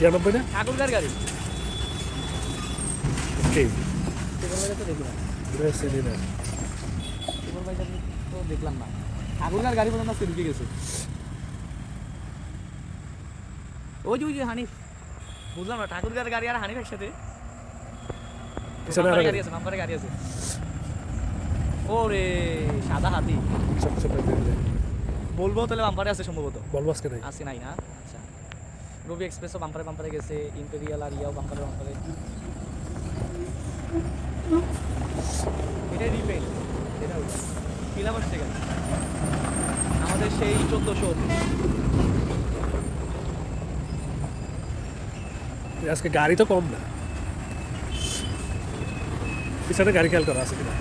ছিয়ানব্বই না ঠাকুরগার গাড়ি। কে? সুপার ভাইজার তো দেখলাম না সুপার ভাইজার তো দেখলাম না। ঠাকুরগার গাড়ি পর্যন্ত আজকে গেছে। ওই যে ওই যে হানিফ। বুঝলাম না ঠাকুরগার গাড়ি আর হানিফ একসাথে। গাড়ি আছে গাড়ি আছে। ওরে সাদা হাতি। বলব তাহলে বাম্পারে আছে সম্ভবত। বলব আজকে নাই। আছে নাই না? আচ্ছা। রবি এক্সপ্রেসও বাম্পারে বাম্পারে গেছে ইম্পেরিয়াল আর ইয়াও বাম্পারে বাম্পারে এটা রিপেল এটা থেকে আমাদের সেই চোদ্দোশো। আজকে গাড়ি তো কম না। পিছনে গাড়ি খেয়াল করা আছে কিনা?